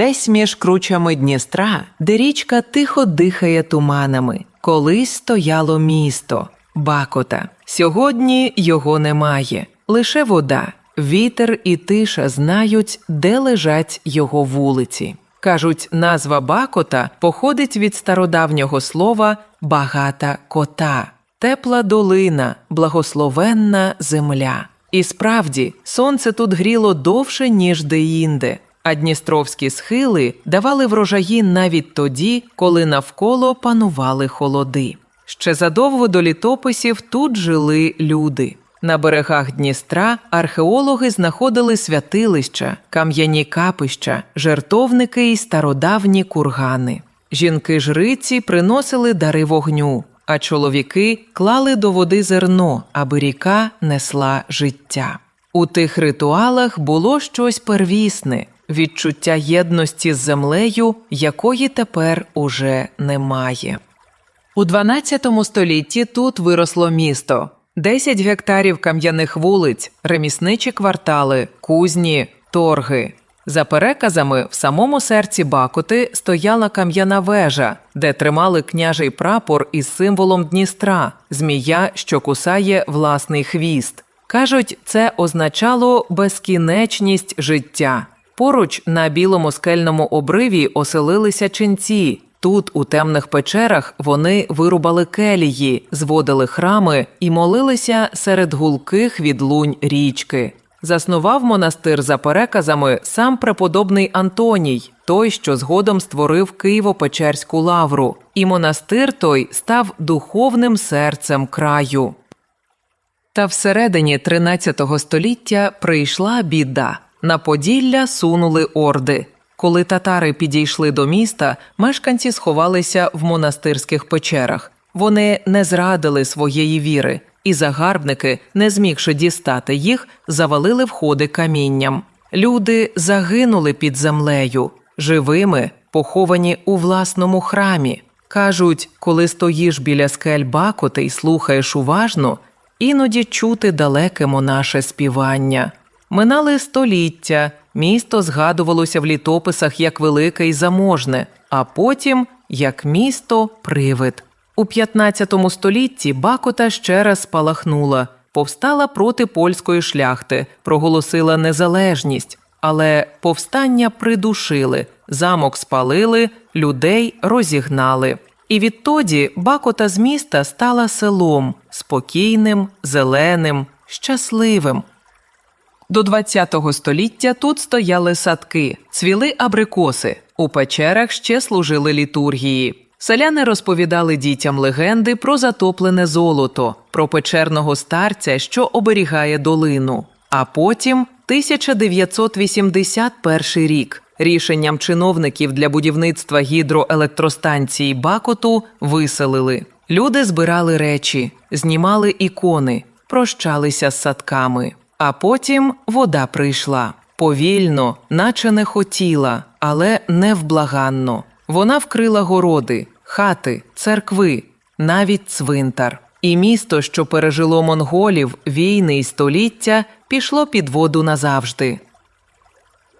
Десь між кручами Дністра, де річка тихо дихає туманами, колись стояло місто Бакота. Сьогодні його немає, лише вода. Вітер і тиша знають, де лежать його вулиці. Кажуть, назва Бакота походить від стародавнього слова багата кота, тепла долина, благословенна земля. І справді, сонце тут гріло довше, ніж деінде, а дністровські схили давали врожаї навіть тоді, коли навколо панували холоди. Ще задовго до літописів тут жили люди. На берегах Дністра археологи знаходили святилища, кам'яні капища, жертовники і стародавні кургани. Жінки-жриці приносили дари вогню, а чоловіки клали до води зерно, аби ріка несла життя. У тих ритуалах було щось первісне, відчуття єдності з землею, якої тепер уже немає. У 12 столітті тут виросло місто. 10 гектарів кам'яних вулиць, ремісничі квартали, кузні, торги. За переказами, в самому серці Бакоти стояла кам'яна вежа, де тримали княжий прапор із символом Дністра, змія, що кусає власний хвіст. Кажуть, це означало безкінечність життя. Поруч на білому скельному обриві оселилися ченці. Тут, у темних печерах, вони вирубали келії, зводили храми і молилися серед гулких відлунь річки. Заснував монастир за переказами сам преподобний Антоній, той, що згодом створив Києво-Печерську лавру, і монастир той став духовним серцем краю. Та всередині 13 століття прийшла біда. На Поділля сунули орди. Коли татари підійшли до міста, мешканці сховалися в монастирських печерах. Вони не зрадили своєї віри, і загарбники, не змігши дістати їх, завалили входи камінням. Люди загинули під землею, живими, поховані у власному храмі. Кажуть, коли стоїш біля скель Бакоти і слухаєш уважно, іноді чути далеке монаше співання. Минали століття, місто згадувалося в літописах як велике і заможне, а потім як місто привид. У 15 столітті Бакота ще раз спалахнула, повстала проти польської шляхти, проголосила незалежність, але повстання придушили, замок спалили, людей розігнали. І відтоді Бакота з міста стала селом спокійним, зеленим, щасливим. До ХХ століття тут стояли садки, цвіли абрикоси, у печерах ще служили літургії. Селяни розповідали дітям легенди про затоплене золото, про печерного старця, що оберігає долину. А потім 1981 рік. Рішенням чиновників для будівництва гідроелектростанції Бакоту виселили. Люди збирали речі, знімали ікони, прощалися з садками. А потім вода прийшла повільно, наче не хотіла, але невблаганно. Вона вкрила городи, хати, церкви, навіть цвинтар. І місто, що пережило монголів, війни й століття, пішло під воду назавжди.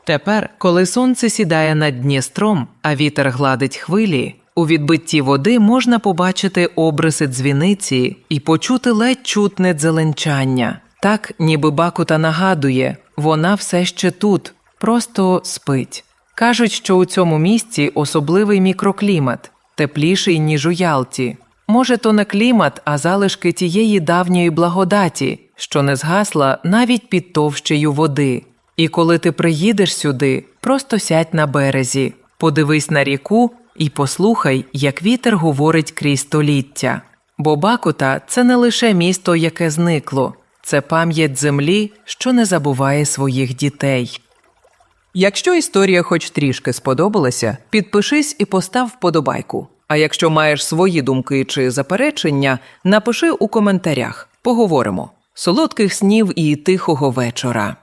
Тепер, коли сонце сідає над Дністром, а вітер гладить хвилі, у відбитті води можна побачити обриси дзвіниці і почути ледь чутне дзеленчання. Так, ніби Бакута нагадує, вона все ще тут, просто спить. Кажуть, що у цьому місці особливий мікроклімат, тепліший, ніж у Ялті. Може, то не клімат, а залишки тієї давньої благодаті, що не згасла навіть під товщею води. І коли ти приїдеш сюди, просто сядь на березі, подивись на ріку і послухай, як вітер говорить крізь століття. Бо Бакута це не лише місто, яке зникло, це пам'ять землі, що не забуває своїх дітей. Якщо історія хоч трішки сподобалася, підпишись і постав вподобайку. А якщо маєш свої думки чи заперечення, напиши у коментарях. Поговоримо. Солодких снів і тихого вечора.